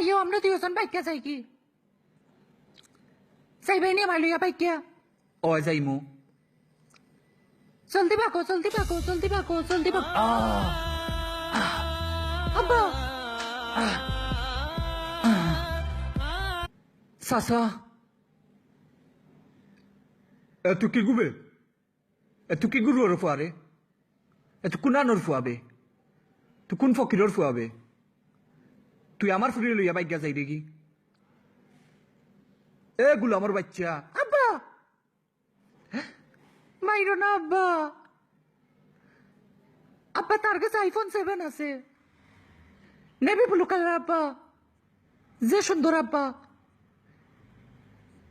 আইও আমরা দুজন বাইকে যাই কি আব্বা এত গুবে এত কি গুরুর ফুয়ারে এত কুনানোর ফুয়াবে তুই কোন ফকিরর ফুয়াবে তুই আমার ফুরিয়ে লইয়া বাইক যাই দেখি। এ গুলামর বাচ্চা। আব্বা! মাইরো না আব্বা। আব্বা, তার কাছে আইফোন সেভেন আছে। নেভি ব্লু কালার আব্বা। যে সুন্দর আব্বা।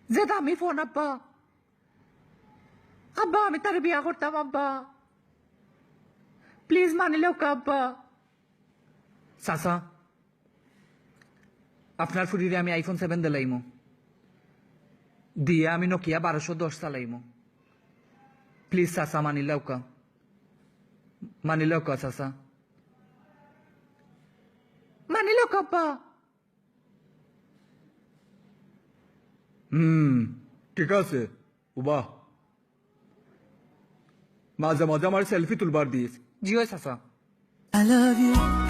যে দামি ফোন আব্বা। আব্বা, আমি তার বিয়া করতাম আব্বা। প্লিজ মানিলেও আব্বা। চাচা আপনার ফুরিরে আমি আইফোন সেভেন দিলাইমো। দিয়ে আমি নোকিয়া বারোশো দশ চালাইমো। প্লিজ চাচা মানিলেও কা মানিলেও কা চাচা। মানিলেও কা আব্বা। হুম ঠিক আছে। উবা। মাঝে মাঝে আমার সেলফি তুলবার দিস। জি হয় চাচা। I love you.